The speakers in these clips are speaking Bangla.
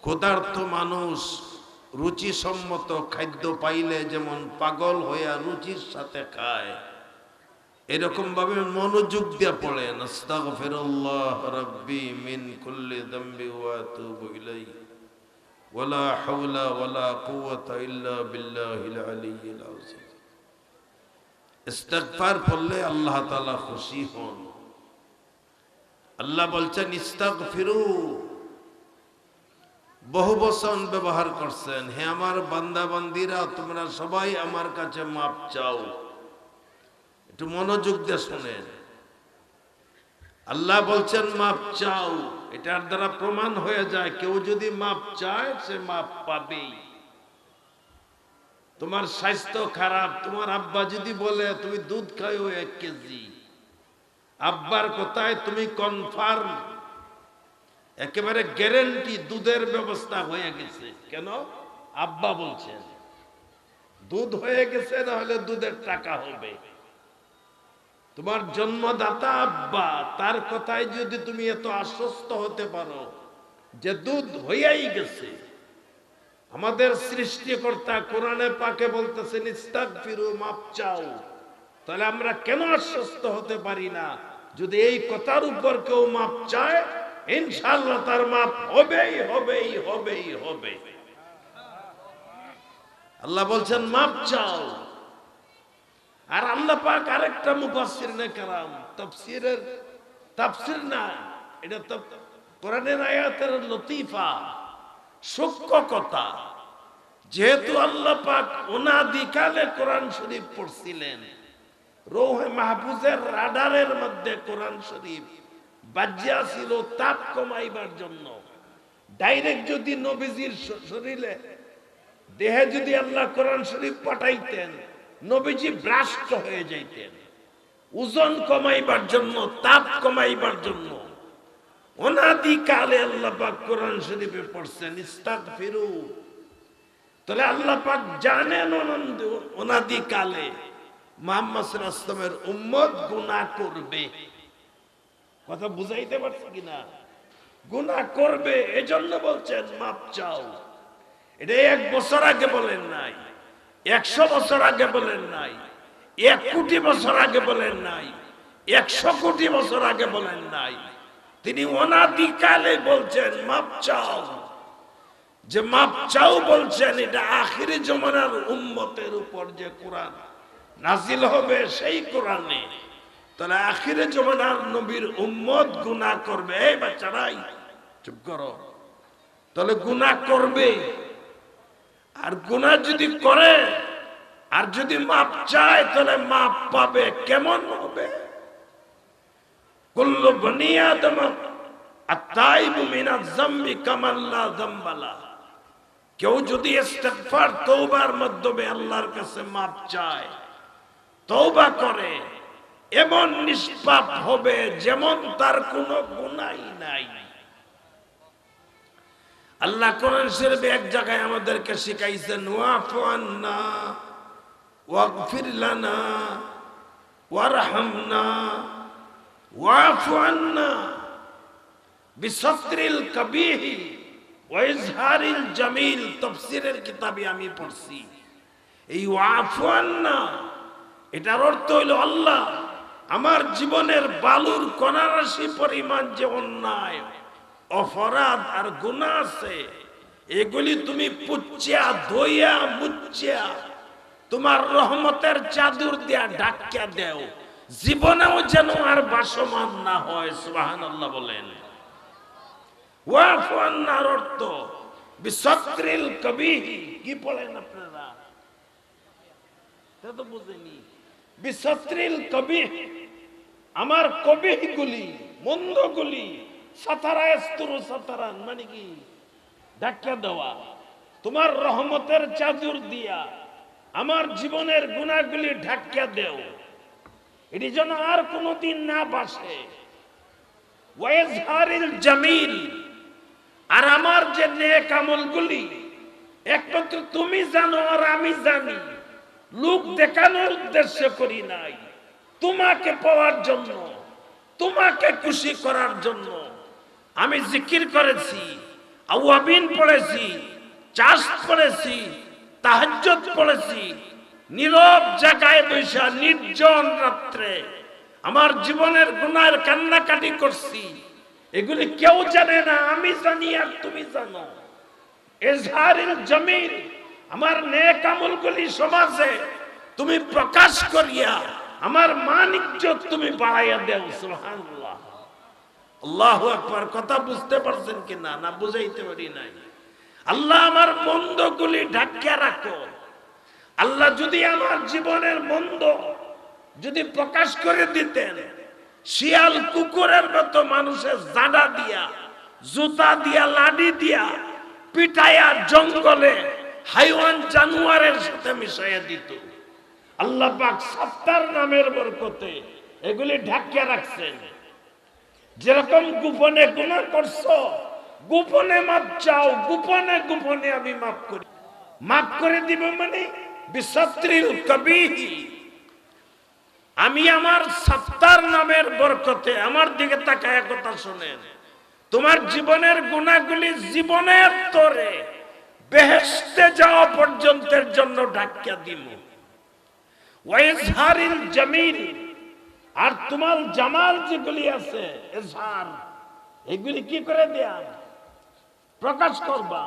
ক্ষুধার্ত মানুষ রুচিসম্মত খাদ্য পাইলে যেমন পাগল হইয়া রুচির সাথে খায় এরকম ভাবে মনোযোগ দিয়ে পড়েন। আস্তাগফিরুল্লাহ রাব্বি মিন কুল্লি যামবি ওয়া আতুবু ইলাইহি। ওয়ালা হাওলা ওয়ালা কুওয়াতা ইল্লা বিল্লাহিল আলিয়্যিল আযীম। ইস্তিগফার পড়লে আল্লাহ তাআলা খুশি হন। আল্লাহ বলছেন, ইস্তাগফিরু। বহু বচন ব্যবহার করছেন। হে আমার বান্দা, বান্দিরা, তোমরা সবাই আমার কাছে মাপ চাও। একটু মনোযোগ দিয়ে শোনেন। আল্লাহ বলছেন, মাপ চাও। এটার দ্বারা প্রমাণ হয়ে যায়, কেউ যদি মাপ চায়, সে মাপ পাবেই। তোমার স্বাস্থ্য খারাপ, তোমার আব্বা যদি বলে, তুমি দুধ খাইও এক কেজি। আব্বার কোথায় তুমি কনফার্ম একেবারে গ্যারেন্টি দুধের ব্যবস্থা হয়ে গেছে। কেন? আব্বা বলছেন, দুধ হয়ে গেছে না হলে দুধের টাকা হবে। তোমার জন্মদাতা আব্বা, তার কথায় যদি তুমি এত আশ্বস্ত হতে পারো যে দুধ হইয়াই গেছে, আমাদের সৃষ্টিকর্তা কোরআনে পাকে বলতেছেন ইস্তাক ফিরু মাপ চাও। তাহলে আমরা কেন আশ্বস্ত হতে পারি না? যদি এই কথার উপর কেউ মাপ চায় ইনশাল্লাহ তার মাপ হবেই হবেই হবেই হবে আল্লাহ বলছেন, মাপ চাও। আর আল্লাহ পাক আরেকটা মুফাসসির নে কারাম, তাফসীরের, তাফসীর না, এটা তো কোরআনের আয়াতের লতিফা সূক্ষ্ম কথা যেহেতু আল্লাহ পাক অনাদিকালে কোরআন শরীফ পড়ছিলেন, রৌহে মাহফুজের রাডারের মধ্যে কোরআন শরীফ বাজ্যা ছিল তাপ কমাইবার জন্য। ডাইরেক্ট যদি নবীজির শরীরে, দেহে যদি আল্লাহ কোরআন শরীফ পাঠাইতেন, নবীজি ভ্রাষ্ট হয়ে যাইতেন। ওজন কমাইবার জন্য, তাপ কমাইবার জন্য। অনাদিকালে আল্লাহ পাক কোরআন শরীফে পড়ছেন ইস্তাক ফিরু তাহলে আল্লাহ পাক জানেন অনাদিকালে মোহাম্মদ আসলামের উম্মত গুনাহ করবে। কথা বুঝাইতে পারছি কিনা? গুনাহ করবে, এজন্য বলছেন, মাপ চাও। এটা এক বছর আগে বলেন নাই, একশো বছর আগে বলেন নাই, এক কোটি বছর আগে বলেন নাই, একশো কোটি বছর আগে বলেন নাই। তিনি অনাদিকালে বলছেন, মাপ চাও। যে মাপ চাও বলছেন, এটা আখিরি জমানার উম্মতের উপর যে কোরআন নাজিল হবে, সেই কোরআনে তাহলে আখিরে জমানার নবীর উম্মত গুনাহ করবে। এই বাচ্চারাই চুপ করো। তাহলে গুনাহ করবে। আর গুনাহ যদি করে, আর যদি মাপ চায়, তাহলে মাপ পাবে। কেমন হবে? কুল্লু বনি আদম আতাইবু মিনাজ যামবি কামাল্লা যামবালা। কেউ যদি ইস্তেগফার, তওবার মাধ্যমে আল্লাহর কাছে মাপ চায়, তওবা করে এমন নিষ্পাপ হবে যেমন তার কোনো গুণাই নাই। আল্লাহ কোরআন শরীফে এক জায়গায় আমাদেরকে শিখাইছেন ওয়াফু আন্না ওয়াগফির লানা, ওয়ারহামনা ওয়াফু আন্না বিসত্রিল কবিহি, ওয়াইজহারিল জামিল। তাফসীরের কিতাবে আমি পড়ছি। এই ওয়াফু আন্না এটার অর্থ হইল আল্লাহ। আমার জীবনের বালুর কণারাশি পরিমাণ যে অন্যায়, অপরাধ আর গুণা আছে, এগুলি তুমি পুচ্ছিয়া ধইয়া মুচ্ছিয়া তোমার রহমতের চাদর দিয়া ঢাকিয়া দেও। জীবনেও যেন আর বাসমান না হয় সুবাহান আল্লাহ বলেন। ওয়াফু আন্নার অর্থ বিসক্রিল কবিহি। কি পড়েন আপনারা? তা তো বুঝেনি। বিসত্রিল কবি, আমার কবিগুলি, মন্দগুলি, সাতারা এস্তুরু সাতারান মানে কি ধাক্কা দেওয়া, তোমার রহমতের চাদর দিয়া, আমার জীবনের গুণাগুলি ঢাক্কা দেও। এটি যেন আর কোনোদিন না বাসে। জামিল, আর আমার যে নেক আমলগুলি, একমাত্র তুমি জানো আর আমি জানি। লোক দেখানোর উদ্দেশ্য করি নাই। তোমাকে পাওয়ার জন্য, তোমাকে খুশি করার জন্য আমি জিকির করেছি, আওয়াবিন পড়েছি, চাষ পড়েছি তাহাজ্জত পড়েছি, নীরব জায়গায় বৈশা নির্জন রাত্রে আমার জীবনের গুনার কান্নাকাটি করছি। এগুলি কেউ জানে না, আমি জানি আর তুমি জানো। এজহারিল জমিন আমার নেক আমলগুলি সমাজে তুমি প্রকাশ করিয়া আমার মান ইজ্জত তুমি বাড়াইয়া দেও, সুবহানাল্লাহ। আল্লাহু আকবার, কথা বুঝতে পারছেন কি না না বুঝাইতে পারি নাই। আল্লাহ আমার মন্দগুলি ঢাকিয়া রাখো। আল্লাহ যদি আমার জীবনের মন্দ যদি প্রকাশ করে দিতেন, শিয়াল কুকুরের মতো মানুষের জাডা দিয়া, জুতা দিয়া লাডি দিয়া, পিটাইয়া জঙ্গলে হাইওয়ান জানুয়ারের সাথে মিশাইয়া দিত। আল্লাহ পাক সত্তার নামের বরকতে এগুলি ঢাকিয়া রাখছেন। যেরকম গোপনে গুণা করছ, গোপনে মাপ চাও, গোপনে গোপনে আমি মাপ করি। মাপ করে দিব মানে বিসত্রিল কবিহি আমি আমার সত্তার নামের বরকতে আমার দিকে তাকায় কথা শোনেন। তোমার জীবনের গুণাগুলি জীবনের তরে। বেহেস্তে যাওয়া পর্যন্তের জন্য ঢাকিয়া দিব ওয়াইজহারিল জামিল, আর তোমার জামাল যেগুলি আছে, এজহার, এগুলি কি করে দেয়া? প্রকাশ করবা।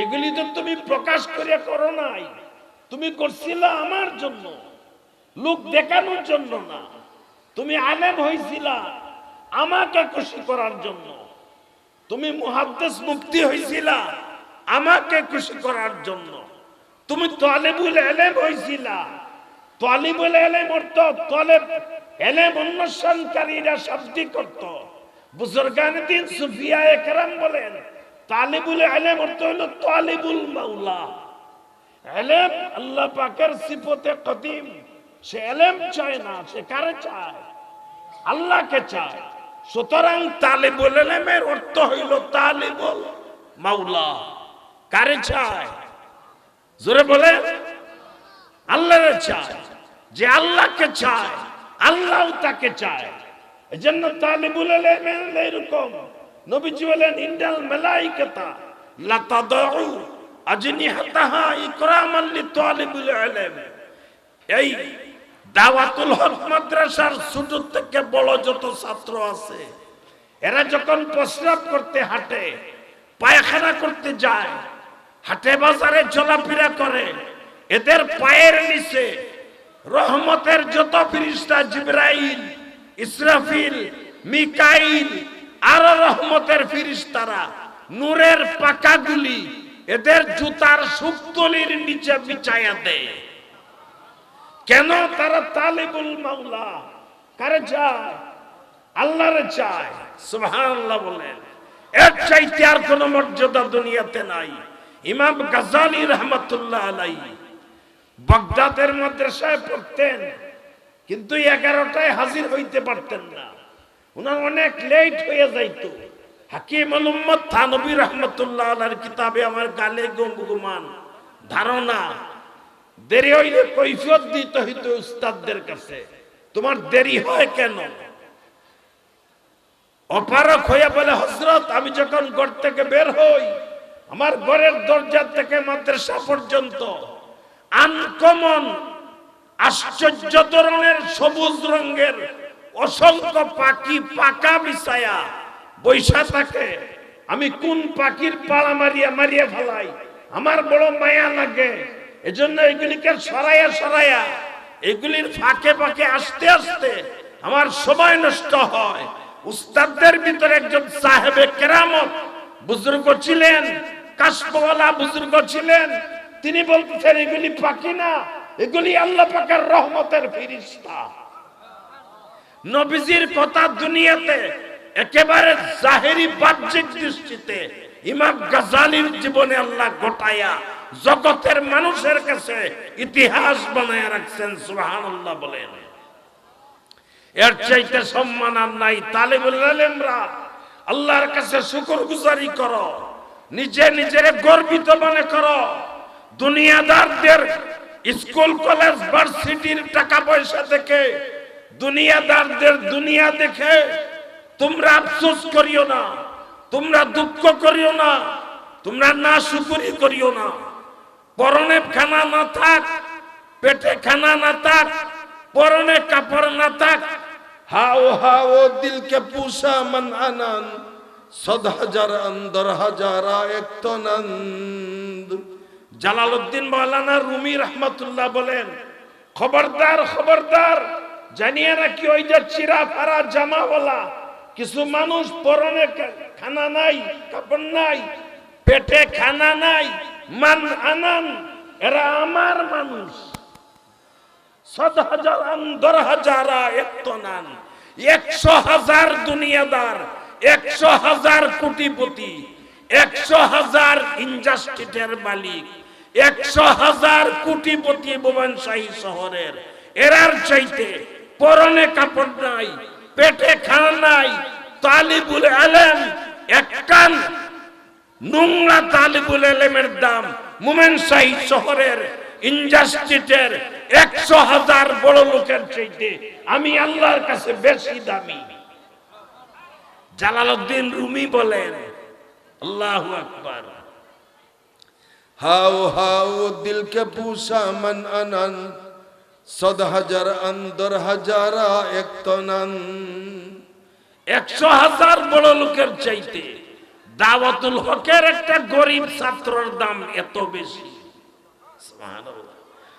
এগুলি তো তুমি প্রকাশ করিয়া করো নাই, তুমি করছিল আমার জন্য, লোক দেখানোর জন্য না। তুমি আলেম হয়েছিল আমাকে খুশি করার জন্য। তুমি মুহাদ্দেস মুক্তি হয়েছিল আমাকে খুশি করার জন্য। তুমি তলেবুল এলেম হয়েছিল তলিবুল এলেম অর্থ তলেব এলেম অন্বেষণকারীরা শাব্দিক করত বুজুর্গান দিন সুফিয়া একরাম বলেন, তালিবুল এলেম অর্থ হলো তালিবুল মাওলা। এলেম আল্লাহ পাকের সিফতে কদিম। সে এলেম চায় না, সে কারে চায়? আল্লাহকে চায়। সুতরাং তালিবুল এলেমের অর্থ হইল তালিবুল মাওলা। কারে চায় জোরে বলে। আল্লাহরে চায় যে আল্লাহকে চায় আল্লাহ তাকে চায়। এজন্য তালিবুল এলেমের এরকম। নবীজি বলেন ইন্ডাল মেলাইকাতা লাতাদউ আজনিহাতাহা ইকরামান লিতালিবুল ইলম এই দাওয়াতুল হক মাদ্রাসার ছোট থেকে বড় যত ছাত্র আছে, এরা যখন প্রস্রাব করতে হাঁটে, পায়খানা করতে যায় হাটে বাজারে চলাফেরা করে। এদের পায়ের নিচে রহমতের যত ফিরিস্তা জিব্রাইল, ইসরাফিল, মিকাইল, আর রহমতের ফিরিস্তারা নূরের পাকাগুলি এদের জুতার সুপ্তলির নিচে বিছায়া দেয়। কেন তারা তালিবুল মাওলা? কারে চায়? আল্লাহরে চায়। সুবহানাল্লাহ বলেন। এর চাইতে আর কোন মর্যাদা দুনিয়াতে নাই। ইমাম গাজালি রহমতুল্লাহ আলাই বাগদাদের মাদ্রাসায় পড়তেন, কিন্তু এগারোটায় হাজির হইতে পারতেন না। উনার অনেক লেট হয়ে যাইত। হাকিম আলম্মদ থানবী রহমতুল্লাহ আলার কিতাবে আমার গালে গমগুমান ধারণা, দেরি হইলে কৈফিয়ত দিতে হইতো উস্তাদদের কাছে। তোমার দেরি হয় কেন? অপারক হয়ে বলে হজরত আমি যখন ঘর থেকে বের হই আমার ঘরের দরজা থেকে মাদ্রাসা পর্যন্ত আনকমন আশ্চর্য ধরনের সবুজ রঙের অসংখ্য পাখি পাকা বিছায়া বৈশা থাকে। আমি কোন পাখির পালা মারিয়া মারিয়া ফেলাই? আমার বড় মায়া লাগে। এজন্য এগুলিকে সরাইয়া সরাইয়া, এগুলির ফাঁকে ফাঁকে আসতে আসতে আমার সময় নষ্ট হয়। উস্তাদদের ভিতরে একজন সাহেবে কেরামত বুজুর্গ ছিলেন। কাশপওয়ালা বুজুর্গ ছিলেন। তিনি বলতেছেন, এগুলি পাখি না, এগুলি আল্লাহ পাকের রহমতের ফিরিস্তা। নবীজির কথা দুনিয়াতে একেবারে জাহেরি বাহ্যিক দৃষ্টিতে ইমাম গাজালির জীবনে আল্লাহ গোটায়া জগতের মানুষের কাছে ইতিহাস বানায় রাখছেন, সুবহানাল্লাহ বলেন। এর চাইতে সম্মান আর নাই। তালিবুল আলেমরা আল্লাহর কাছে শুকর গুজারি করো। নিজে নিজের গর্বিত মনে করো। দুনিয়াদারদের স্কুল, কলেজ, ভার্সিটির টাকা পয়সা থেকে দুনিয়াদারদের দুনিয়া দেখে তোমরা আফসোস করিও না, তোমরা দুঃখ করিও না, তোমরা না সুপুরি করিও না। পরনে খানা না থাক, পেটে খানা না থাক, পরনে কাপড় না থাক। হাও হাও দিলকে পুষা মন আনন্দ জালালউদ্দিন মাওলানা রুমি রহমতুল্লাহ বলেন, খবরদার খবরদার, জানিয়ে রাখি ওই যে চিরা ফারা জামাওয়ালা, কিছু মানুষ পরনে খানা নাই, কাপড় নাই, পেটে খানা নাই, মান আনান, এরা আমার মানুষ। সদ হাজার দর হাজারা একশো হাজার দুনিয়াদার একশো হাজার কোটিপতি, একশো হাজার ইন্ডাস্ট্রিটের মালিক, একশো হাজার কোটিপতি বোমানশাহী শহরের। এরার চাইতে পরনে কাপড় নাই, পেটে খানা নাই, তালিবুল আলেম এক কান, নোংরা তালিবুল এলেমের দাম মোমেন শাহী শহরের ইন্ডাস্ট্রিটের একশো হাজার বড় লোকের চাইতে আমি আল্লাহর কাছে বেশি দামি। জালালউদ্দিন রুমি বলেন আল্লাহ আকবার। হাও হাও দিল কে পুষা মন আনন্দ সদ হাজার অন্দর হাজারা এক তো নন্দ একশো হাজার বড় লোকের চাইতে দাওয়াতুল হকের একটা গরিব ছাত্রর দাম এত বেশি।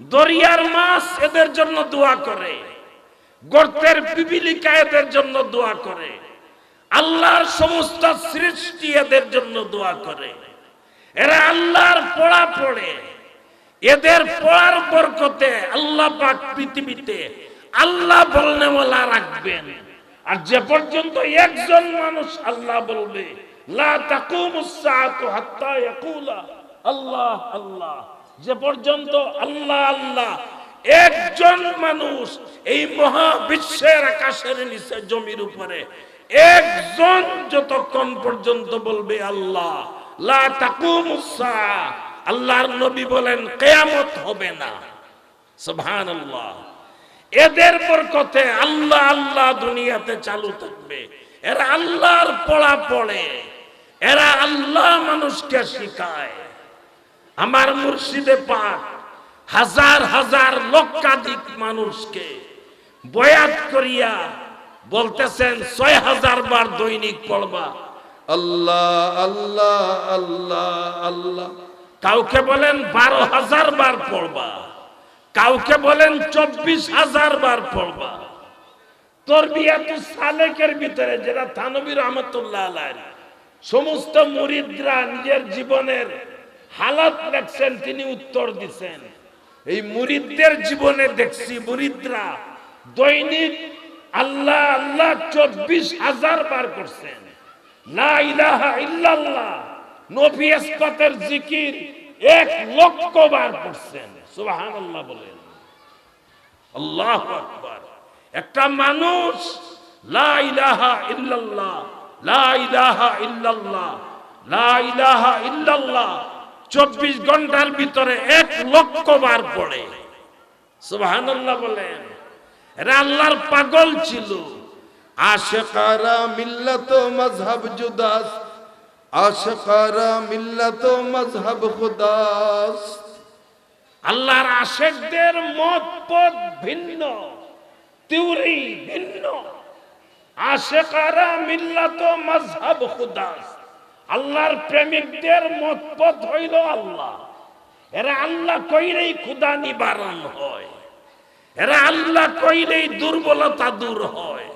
দরিয়ার মাছ এদের জন্য দোয়া করে গর্তের পিপিলিকা এদের জন্য দোয়া করে। আল্লাহর সমস্ত সৃষ্টি এদের জন্য দোয়া করে। এরা আল্লাহর পড়া পড়ে। এদের পড়ার বরকতে আল্লাহ পাক পৃথিবীতে আল্লাহ বলনেওয়ালা রাখবেন। আর যে পর্যন্ত একজন মানুষ আল্লাহ বলবে, লা হাত্তা ইয়াকুলা। আল্লাহ আল্লাহ। যে পর্যন্ত আল্লাহ আল্লাহ। একজন মানুষ এই মহাবিশ্বের আকাশের নিচে জমির উপরে একজন যতক্ষণ পর্যন্ত বলবে আল্লাহ, লা আল্লাহর নবী বলেন কেয়ামত হবে না। সুবহানাল্লাহ। এদের বরকতে আল্লাহ আল্লাহ দুনিয়াতে চালু থাকবে। এরা আল্লাহর পড়া পড়ে। এরা আল্লাহ মানুষকে শিখায়। আমার মুর্শিদে পাক হাজার হাজার লক্ষাধিক মানুষকে বয়াত করিয়া বলতেছেন ছয় হাজার বার দৈনিক পড়বা। আল্লাহ আল্লাহ আল্লাহ আল্লাহ। কাউকে বলেন বারো হাজার বার পড়বা। কাউকে বলেন চব্বিশ হাজার বার পড়বা। তোর বিয়াতু সালেকের ভিতরে যেটা থানবী রহমতুল্লাহ আলাইহি। সমস্ত মুরিদরা নিজের জীবনের হালাত লেখছেন তিনি উত্তর দিছেন এই মুরিদদের জীবনে দেখছি মুরিদরা দৈনিক আল্লাহ আল্লাহ চব্বিশ হাজার বার করছেন। সুবহানাল্লাহ বলেন। একটা মানুষ, লা ইলাহা লা ইলাহা লা ইলাহা ইল্লাল্লাহ 24 ঘণ্টার ভিতরে এক লক্ষ বার পড়ে। সুবহানাল্লাহ বলেন। এরা আল্লাহর পাগল ছিল। আশকারা মিল্লত মজহব জুদাস, আশকারা মিল্লত মজহব খুদাস। আল্লাহর আশেকদের মত পথ ভিন্ন, তিউরি ভিন্ন। আশেকারা মিল্লাত মজহব খুদাস, আল্লাহর প্রেমিকদের মত পথ হইল আল্লাহ। এরা আল্লাহ কইরেই খুদা নিবারণ হয়। এরা আল্লাহ কইলেই দুর্বলতা দূর হয়।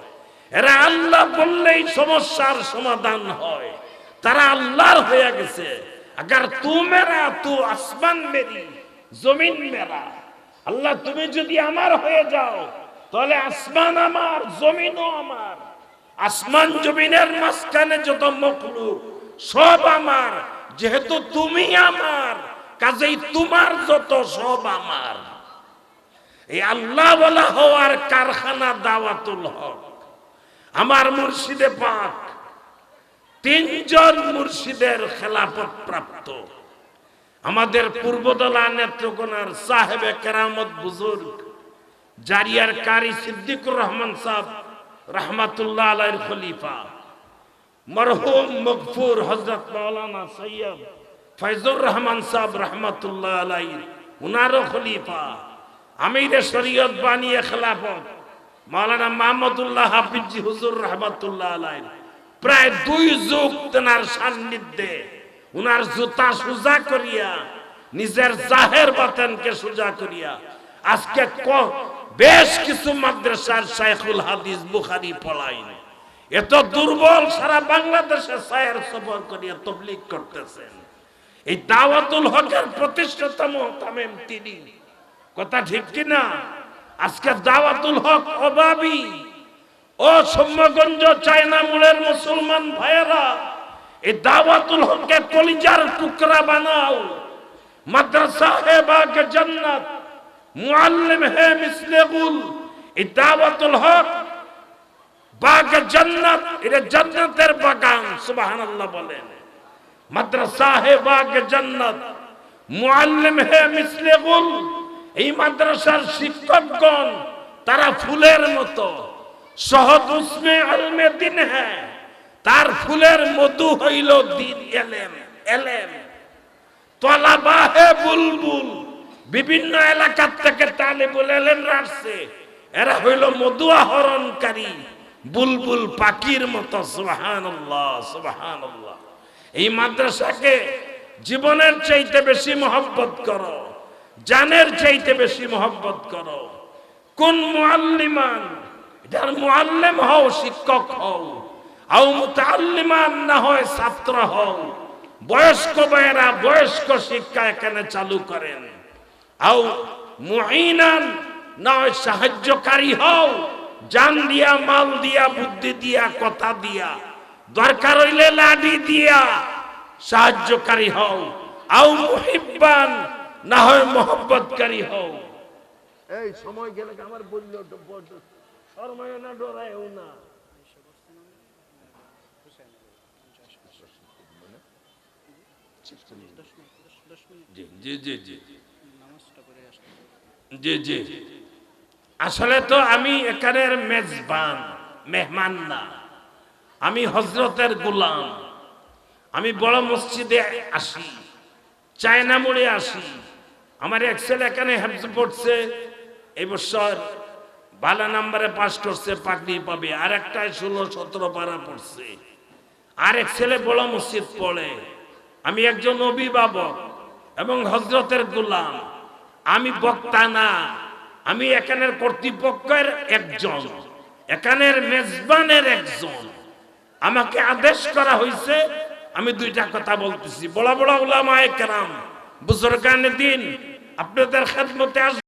এরা আল্লাহ বললেই সমস্যার সমাধান হয়। তারা আল্লাহর হয়ে গেছে। আগার তু মেরা, তু আসমান মেরি, জমিন মেরা। আল্লাহ, তুমি যদি আমার হয়ে যাও, তাহলে আসমান আমার, জমিনও আমার। আসমান জমিনের মাঝখানে যত মখলুক, সব আমার। যেহেতু তুমি আমার, কাজেই তোমার যত সব আমার। এই আল্লাহ বলা হওয়ার কারখানা দাওয়াতুল হক। আমার মুর্শিদে পাক তিনজন মুর্শিদের খেলাফত প্রাপ্ত। আমাদের পূর্বদলা নেত্রকোনার সাহেবে কেরামত বুজুর্গ, জারিয়ার কারি সিদ্দিকুর রহমান সাহ রহমাতুল্লাহ আলাইর খলিফা, মরহুম মকফুর হজরত মৌলানা সৈয়দ ফয়জুর রহমান সাহেব রহমতুল্লাহ আলাই উনারও খলিফা। আমিরে শরীয়ত বানিয়ে খেলাফত, মাওলানা মাহমুদুল্লাহ হাফিজি হুজুর রহমতুল্লাহ আলাই প্রায় দুই যুগ তেনার সান্নিধ্যে উনার জুতা সোজা করিয়া, নিজের জাহের বাতেনকে সোজা করিয়া, আজকে ক- বেশ কিছু মাদ্রাসার শাইখুল হাদিস বুখারি পড়াইন। এত দুর্বল সারা বাংলাদেশে সায়ের সফর করিয়া তবলিগ করতেছেন। এই দাওয়াতুল হকের প্রতিষ্ঠাতা মোহতামেম তিনি। কথা ঠিক কিনা? আজকে দাওয়াতুল হক অভাবী। ও সৌম্যগঞ্জ, চায়না মূলের মুসলমান ভাইয়েরা, এই দাওয়াতুল হককে কলিজার টুকরা বানাও। মাদ্রাসা হে বাগ জান্নাত, মুআল্লিম হে মিসলে গুল। এই দাওয়াতুল হক বাগ জান্নাত, এটা জান্নাতের বাগান, সুবহানাল্লাহ বলেন। মাদ্রাসা হে বাগ জান্নাত, মুআল্লিম হে মিসলে গুল। এই মাদ্রাসার শিক্ষকগণ, তারা ফুলের মতো। সহজ আলমে দিন হ্যাঁ তার ফুলের মধু হইল দিন এলেম এলেম। তলাবা হে বুলবুল, বিভিন্ন এলাকার থেকে তালিবুল এলেম আসছে। এরা হইল মধু আহরণকারী, বুলবুল পাখির মতো, সুবহানাল্লাহ সুবহানাল্লাহ। এই মাদ্রাসাকে জীবনের চাইতে বেশি মহব্বত করো। জানের চাইতে বেশি মহব্বত করো। কোন মুআল্লিমান? যার মুআল্লিম হও, শিক্ষক হও, আও মুতাআল্লিমান না হয় ছাত্র হও। বয়স্ক ভাইয়েরা বয়স্ক শিক্ষা এখানে চালু করেন। আও মুঈনান না হয় সাহায্যকারী হও, জান দিয়া, মাল দিয়া, বুদ্ধি দিয়া, কথা দিয়া, দরকার হইলে লাডি দিয়া সাহায্যকারী হও। আও মুহিব্বান না হয় মোহব্বতকারী হও। এই সময় গেলে আমার বলল শর্মায় না ডরায়ও না। আসলে তো আমি এখানের মেজবান মেহমান না। আমি হজরতের গোলাম। আমি বড় মসজিদে আসি চায়না মোড়ে আসি। আমার এক ছেলে এখানে হেফজ পড়ছে। এই বছর ভালো নাম্বারে পাস করছে পাকড়ি পাবে। আর একটাই ষোলো, সতেরো পারা পড়ছে। আর এক ছেলে বড় মসজিদ পড়ে। আমি একজন অভিভাবক এবং হজরতের গোলাম। আমি বক্তা না। আমি এখানের কর্তৃপক্ষের একজন। এখানের মেজবানের একজন। আমাকে আদেশ করা হয়েছে, আমি দুইটা কথা বলতেছি। বড় বড় ওলামায়ে কেরাম, বুজুর্গানে দিন আপনাদের খেদমতে আস